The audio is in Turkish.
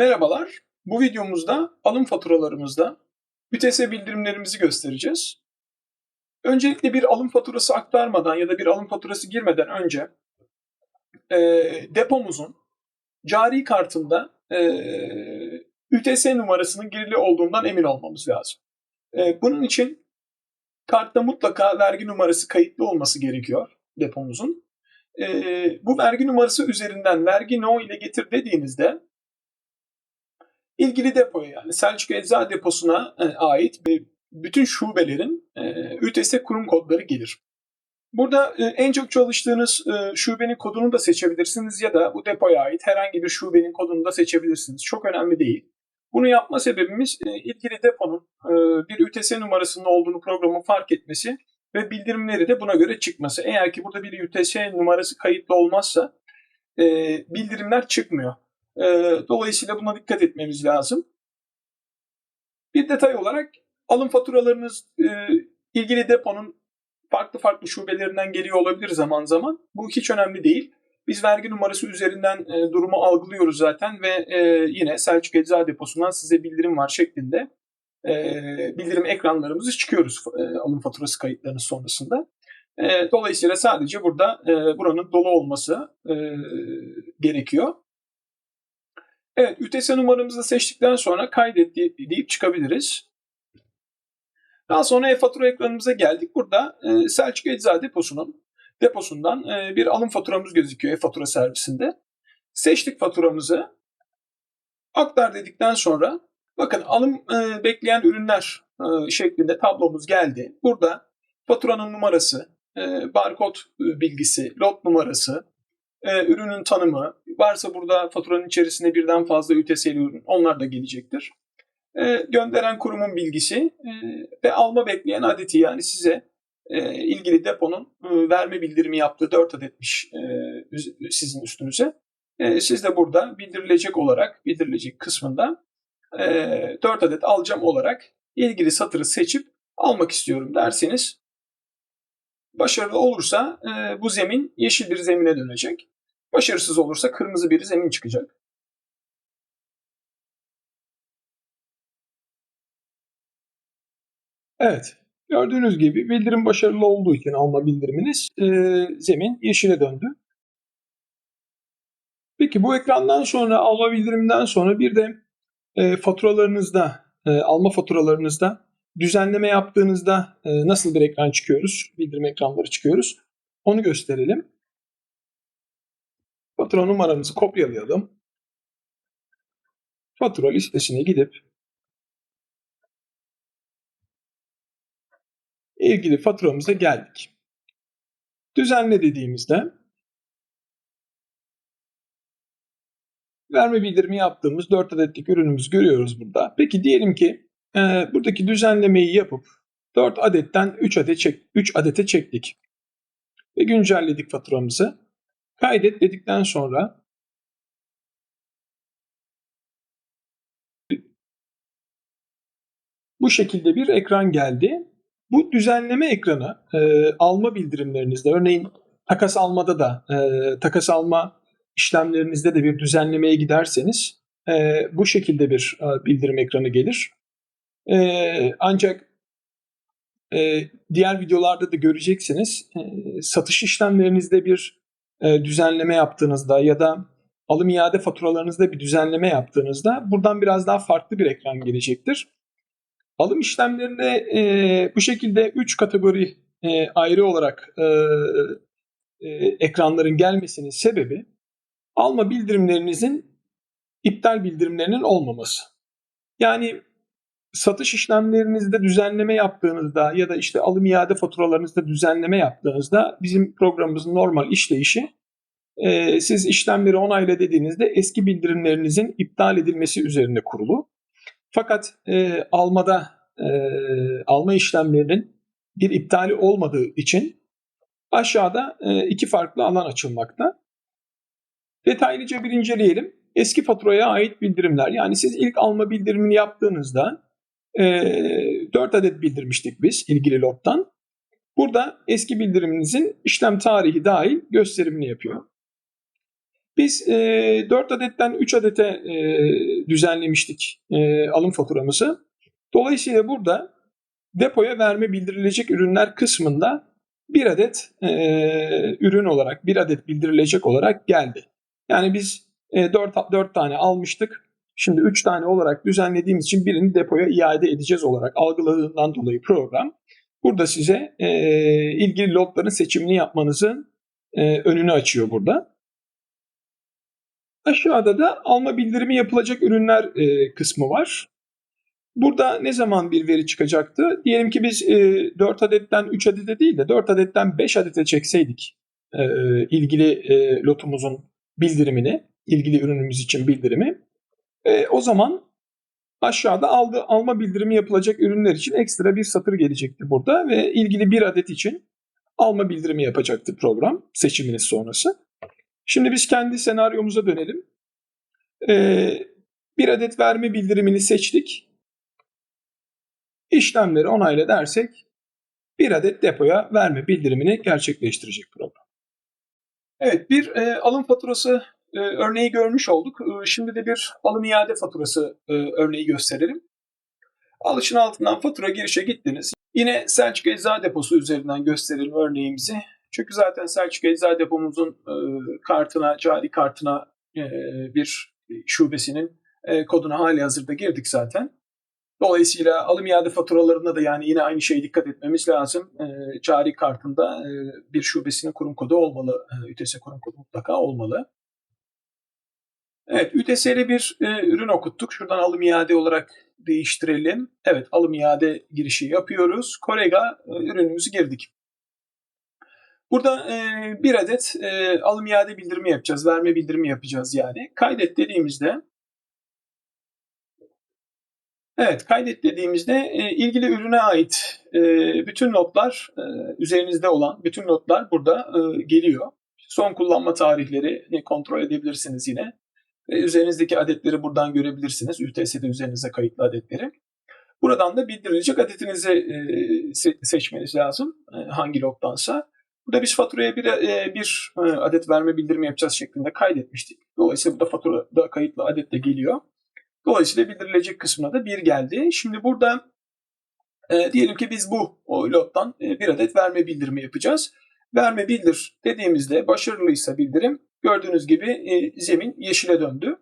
Merhabalar. Bu videomuzda alım faturalarımızda ÜTS bildirimlerimizi göstereceğiz. Öncelikle bir alım faturası aktarmadan ya da bir alım faturası girmeden önce e, depomuzun cari kartında e, ÜTS numarasının girili olduğundan emin olmamız lazım. E, bunun için kartta mutlaka vergi numarası kayıtlı olması gerekiyor depomuzun. E, bu vergi numarası üzerinden vergi no ile getir dediğinizde ilgili depoya yani Selçuk Eczacı Deposu'na e, ait bütün şubelerin e, ÜTS kurum kodları gelir. Burada e, en çok çalıştığınız şubenin kodunu da seçebilirsiniz ya da bu depoya ait herhangi bir şubenin kodunu da seçebilirsiniz. Çok önemli değil. Bunu yapma sebebimiz ilgili deponun bir ÜTS numarasının olduğunu programın fark etmesi ve bildirimleri de buna göre çıkması. Eğer ki burada bir ÜTS numarası kayıtlı olmazsa bildirimler çıkmıyor. Dolayısıyla buna dikkat etmemiz lazım. Bir detay olarak alım faturalarınız ilgili deponun farklı farklı şubelerinden geliyor olabilir zaman zaman. Bu hiç önemli değil. Biz vergi numarası üzerinden durumu algılıyoruz zaten ve yine Selçuk Eczacı Deposu'ndan size bildirim var şeklinde bildirim ekranlarımızı çıkıyoruz alım faturası kayıtlarının sonrasında. Dolayısıyla sadece burada buranın dolu olması gerekiyor. Evet, ÜTS numaramızı seçtikten sonra kaydet deyip çıkabiliriz. Daha sonra e-fatura ekranımıza geldik. Burada e, Selçuk Eczacı Deposu'nun deposundan e, bir alım faturamız gözüküyor e-fatura servisinde. Seçtik faturamızı. Aktar dedikten sonra bakın alım e, bekleyen ürünler şeklinde tablomuz geldi. Burada faturanın numarası, e, barkod bilgisi, lot numarası, e, ürünün tanımı, varsa burada faturanın içerisinde birden fazla ÜTS'li ürün onlar da gelecektir. E, gönderen kurumun bilgisi e, ve alma bekleyen adeti yani size e, ilgili deponun e, verme bildirimi yaptığı 4 adetmiş e, sizin üstünüze. E, siz de burada bildirilecek olarak, bildirilecek kısmında e, 4 adet alacağım olarak ilgili satırı seçip almak istiyorum derseniz başarılı olursa e, bu zemin yeşil bir zemine dönecek. Başarısız olursa kırmızı bir zemin çıkacak. Evet. Gördüğünüz gibi bildirim başarılı olduğu için alma bildiriminiz e, zemin yeşile döndü. Peki bu ekrandan sonra alma bildiriminden sonra bir de e, faturalarınızda, e, alma faturalarınızda düzenleme yaptığınızda e, nasıl bir ekran çıkıyoruz? Bildirim ekranları çıkıyoruz. Onu gösterelim. Fatura numaramızı kopyalayalım. Fatura listesine gidip ilgili faturamıza geldik. Düzenle dediğimizde verme bildirimi yaptığımız 4 adetlik ürünümüzü görüyoruz burada. Peki diyelim ki e, buradaki düzenlemeyi yapıp 4 adetten 3 adet çek, 3 adete çektik. Ve güncelledik faturamızı. Kaydet dedikten sonra bu şekilde bir ekran geldi. Bu düzenleme ekranı e, alma bildirimlerinizde örneğin takas almada da e, takas alma işlemlerinizde de bir düzenlemeye giderseniz e, bu şekilde bir e, bildirim ekranı gelir. E, ancak e, diğer videolarda da göreceksiniz e, satış işlemlerinizde bir e, düzenleme yaptığınızda ya da alım iade faturalarınızda bir düzenleme yaptığınızda buradan biraz daha farklı bir ekran gelecektir. Alım işlemlerinde e, bu şekilde 3 kategori e, ayrı olarak e, e, ekranların gelmesinin sebebi alma bildirimlerinizin iptal bildirimlerinin olmaması. Yani satış işlemlerinizde düzenleme yaptığınızda ya da işte alım iade faturalarınızda düzenleme yaptığınızda bizim programımızın normal işleyişi e, siz işlemleri onayla dediğinizde eski bildirimlerinizin iptal edilmesi üzerine kurulu. Fakat e, almada e, alma işlemlerinin bir iptali olmadığı için aşağıda e, iki farklı alan açılmakta. Detaylıca bir inceleyelim. Eski faturaya ait bildirimler yani siz ilk alma bildirimini yaptığınızda e, ee, 4 adet bildirmiştik biz ilgili lottan. Burada eski bildiriminizin işlem tarihi dahil gösterimini yapıyor. Biz e, 4 adetten 3 adete e, düzenlemiştik e, alım faturamızı. Dolayısıyla burada depoya verme bildirilecek ürünler kısmında bir adet e, ürün olarak, bir adet bildirilecek olarak geldi. Yani biz e, 4, 4 tane almıştık. Şimdi 3 tane olarak düzenlediğimiz için birini depoya iade edeceğiz olarak algıladığından dolayı program burada size e, ilgili lotların seçimini yapmanızın e, önünü açıyor burada. Aşağıda da alma bildirimi yapılacak ürünler e, kısmı var. Burada ne zaman bir veri çıkacaktı? Diyelim ki biz e, 4 adetten 3 adete değil de 4 adetten 5 adete çekseydik e, ilgili e, lotumuzun bildirimini, ilgili ürünümüz için bildirimi. E, o zaman aşağıda aldı, alma bildirimi yapılacak ürünler için ekstra bir satır gelecekti burada ve ilgili bir adet için alma bildirimi yapacaktı program seçiminiz sonrası. Şimdi biz kendi senaryomuza dönelim. Ee, bir adet verme bildirimini seçtik. İşlemleri onayla dersek bir adet depoya verme bildirimini gerçekleştirecek program. Evet bir e, alım faturası e, örneği görmüş olduk. E, şimdi de bir alım iade faturası e, örneği gösterelim. Alışın altından fatura girişe gittiniz. Yine Selçuk Eczacı Deposu üzerinden gösterelim örneğimizi. Çünkü zaten Selçuk Eczacı Depomuzun e, kartına, cari kartına e, bir şubesinin e, koduna hali hazırda girdik zaten. Dolayısıyla alım iade faturalarında da yani yine aynı şeye dikkat etmemiz lazım. E, cari kartında e, bir şubesinin kurum kodu olmalı. E, ÜTS kurum kodu mutlaka olmalı. Evet, ÜTS'li bir e, ürün okuttuk. Şuradan alım iade olarak değiştirelim. Evet, alım iade girişi yapıyoruz. Korega e, ürünümüzü girdik. Burada e, bir adet e, alım iade bildirimi yapacağız. Verme bildirimi yapacağız yani. Kaydet dediğimizde Evet, kaydet dediğimizde e, ilgili ürüne ait e, bütün notlar e, üzerinizde olan bütün notlar burada e, geliyor. Son kullanma tarihleri kontrol edebilirsiniz yine. E, üzerinizdeki adetleri buradan görebilirsiniz. UTS'de üzerinize kayıtlı adetleri. Buradan da bildirilecek adetinizi e, se- seçmeniz lazım. E, hangi logdansa. Burada biz faturaya bir, bir adet verme bildirimi yapacağız şeklinde kaydetmiştik. Dolayısıyla burada faturada kayıtlı adet de geliyor. Dolayısıyla bildirilecek kısmına da bir geldi. Şimdi burada diyelim ki biz bu o lottan bir adet verme bildirimi yapacağız. Verme bildir dediğimizde başarılıysa bildirim gördüğünüz gibi e, zemin yeşile döndü.